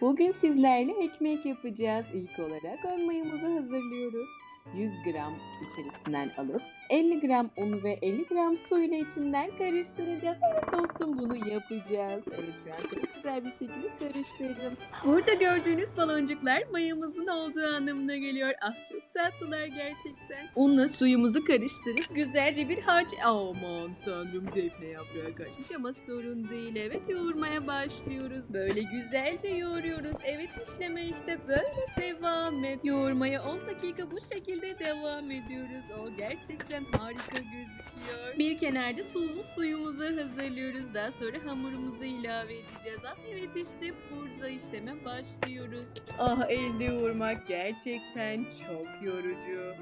Bugün sizlerle ekmek yapacağız. İlk olarak ön mayamızı hazırlıyoruz. 100 gram içerisinden alıp 50 gram un ve 50 gram su ile içinden karıştıracağız. Evet dostum bunu yapacağız. Evet şu an çok güzel bir şekilde karıştırdım. Burada gördüğünüz baloncuklar mayamızın olduğu anlamına geliyor. Ah çok tatlılar gerçekten. Unla suyumuzu karıştırıp güzelce bir harç... Aman tanrım defne yaprağı kaçmış ama sorun değil. Evet yoğurmaya başlıyoruz. Böyle güzelce yoğuruyoruz. Evet işleme işte böyle devam et. Yoğurmaya 10 dakika bu şekilde devam ediyoruz. O gerçekten harika gözüküyor. Bir kenarda tuzlu suyumuzu hazırlıyoruz. Daha sonra hamurumuzu ilave edeceğiz. Ah evet işte burada işleme başlıyoruz. Ah elde yoğurmak gerçekten çok yorucu.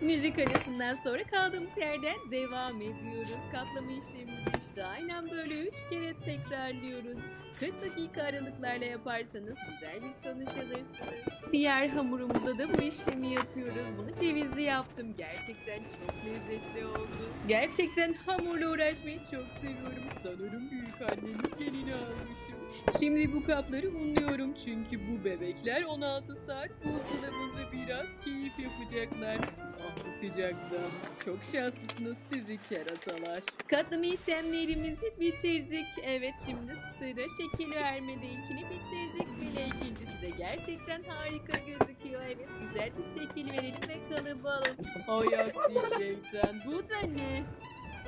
Müzik arasından sonra kaldığımız yerden devam ediyoruz. Katlama işlemimizi işte aynen böyle 3 kere tekrarlıyoruz. 40 dakika aralıklarla yaparsanız güzel bir sonuç alırsınız. Diğer hamurumuza da bu işlemi yapıyoruz. Bunu cevizli yaptım. Gerçekten çok lezzetli oldu. Gerçekten hamurla uğraşmayı çok seviyorum. Sanırım büyük annemin gelini almışım. Şimdi bu kapları unluyorum çünkü bu bebekler 16 saat buzdolabında biraz keyif yapacaklar. Ah bu sıcakta. Çok şanslısınız sizi keratalar. Katlama işlemlerimizi bitirdik. Evet şimdi sıra şekil vermede ilkini bitirdik bile ikincisi de gerçekten harika gözüküyor. Evet güzelce şekil verelim ve kalıba alalım. Ay aksi şeytan bu da ne?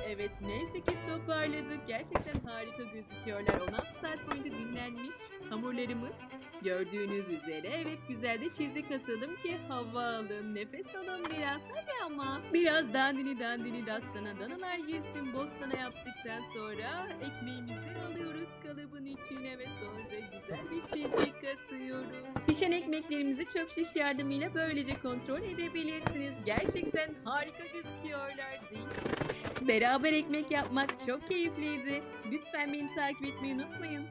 Evet neyse ki toparladık. Gerçekten harika gözüküyorlar. 16 saat boyunca dinlenmiş hamurlarımız. Gördüğünüz üzere evet güzel de çizik atalım ki hava alın. Nefes alın biraz. Hadi ama. Biraz dandini dandini dastana danalar girsin. Bostana yaptıktan sonra ekmeğimizi alıyoruz kalıbın içine ve sonra güzel bir çizik atıyoruz. Pişen ekmeklerimizi çöp şiş yardımıyla böylece kontrol edebilirsiniz. Gerçekten harika gözüküyorlar değil? Beraber ekmek yapmak çok keyifliydi. Lütfen beni takip etmeyi unutmayın.